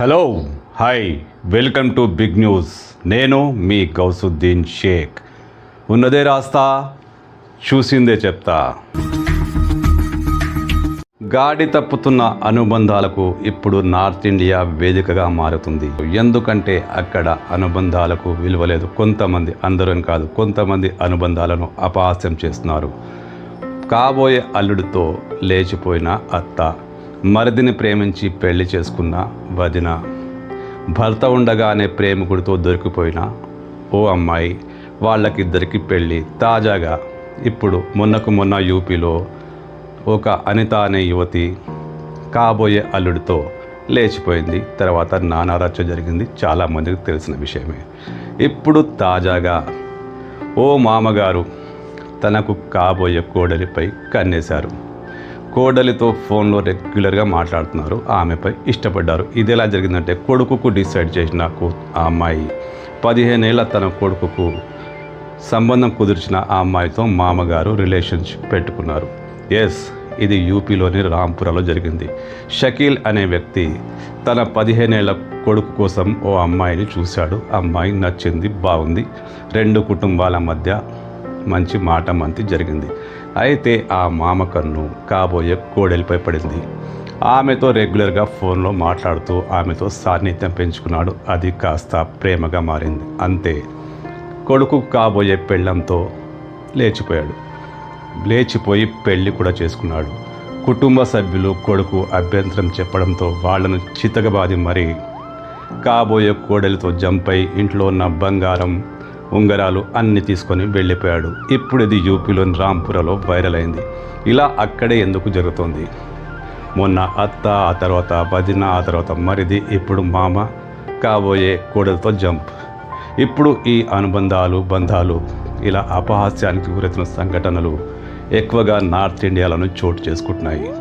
Hello hi welcome to big news. నేను మీ గౌసుద్దీన్ షేక్. ఉన్నదే రాస్తా చూసిందే చెప్తా. గాడి తప్పుతున్న అనుబంధాలకు ఇప్పుడు నార్త్ ఇండియా వేదికగా మారుతుంది. ఎందుకంటే అక్కడ అనుబంధాలకు విలువ లేదు. కొంతమంది అందరం కాదు కొంతమంది అనుబంధాలను అపహాస్యం చేస్తున్నారు. కాబోయే అల్లుడితో లేచిపోయిన అత్త మరిదిని ప్రేమించి పెళ్ళి చేసుకున్న వదిన. భర్త ఉండగానే ప్రేమికుడితో దొరికిపోయిన ఓ అమ్మాయి వాళ్ళకిద్దరికి పెళ్ళి తాజాగా. ఇప్పుడు మొన్నకు మొన్న యూపీలో ఒక అనిత అనే యువతి కాబోయే అల్లుడితో లేచిపోయింది. తర్వాత నానా రచ్చ జరిగింది. చాలామందికి తెలిసిన విషయమే. ఇప్పుడు తాజాగా ఓ మామగారు తనకు కాబోయే కోడలిపై కన్నేశారు. కోడలితో ఫోన్లో రెగ్యులర్గా మాట్లాడుతున్నారు. ఆమెపై ఇష్టపడ్డారు. ఇది ఎలా జరిగిందంటే కొడుకుకు డిసైడ్ చేసిన కూ- ఆ అమ్మాయి పదిహేనేళ్ళ తన కొడుకుకు సంబంధం కుదిర్చిన ఆ అమ్మాయితో మామగారు రిలేషన్షిప్ పెట్టుకున్నారు. ఎస్ ఇది యూపీలోని రాంపురాలో జరిగింది. షకీల్ అనే వ్యక్తి తన పదిహేనేళ్ళ కొడుకు కోసం ఓ అమ్మాయిని చూశాడు. అమ్మాయి నచ్చింది బాగుంది. రెండు కుటుంబాల మధ్య మంచి మాట మంతి జరిగింది. అయితే ఆ మామ కన్ను కాబోయే కోడలిపై పడింది. ఆమెతో రెగ్యులర్గా ఫోన్లో మాట్లాడుతూ ఆమెతో సాన్నిధ్యం పెంచుకున్నాడు. అది కాస్త ప్రేమగా మారింది. అంతే. కొడుకు కాబోయే పెళ్ళంతో లేచిపోయాడు. లేచిపోయి పెళ్ళి కూడా చేసుకున్నాడు. కుటుంబ సభ్యులు కొడుకు అభ్యంతరం చెప్పడంతో వాళ్ళను చితకబాది మరి కాబోయే కోడలితో జంపై ఇంట్లో ఉన్న బంగారం ఉంగరాలు అన్ని తీసుకొని వెళ్ళిపోయాడు. ఇప్పుడు ఇది యూపీలోని రాంపురలో వైరల్ అయింది. ఇలా అక్కడే ఎందుకు జరుగుతోంది? మొన్న అత్త ఆ తర్వాత భజన ఆ తర్వాత మరిది ఇప్పుడు మామ కాబోయే కోడలతో జంప్. ఇప్పుడు ఈ అనుబంధాలు బంధాలు ఇలా అపహాస్యానికి గురెత్తిన సంఘటనలు ఎక్కువగా నార్త్ ఇండియాలను చోటు చేసుకుంటున్నాయి.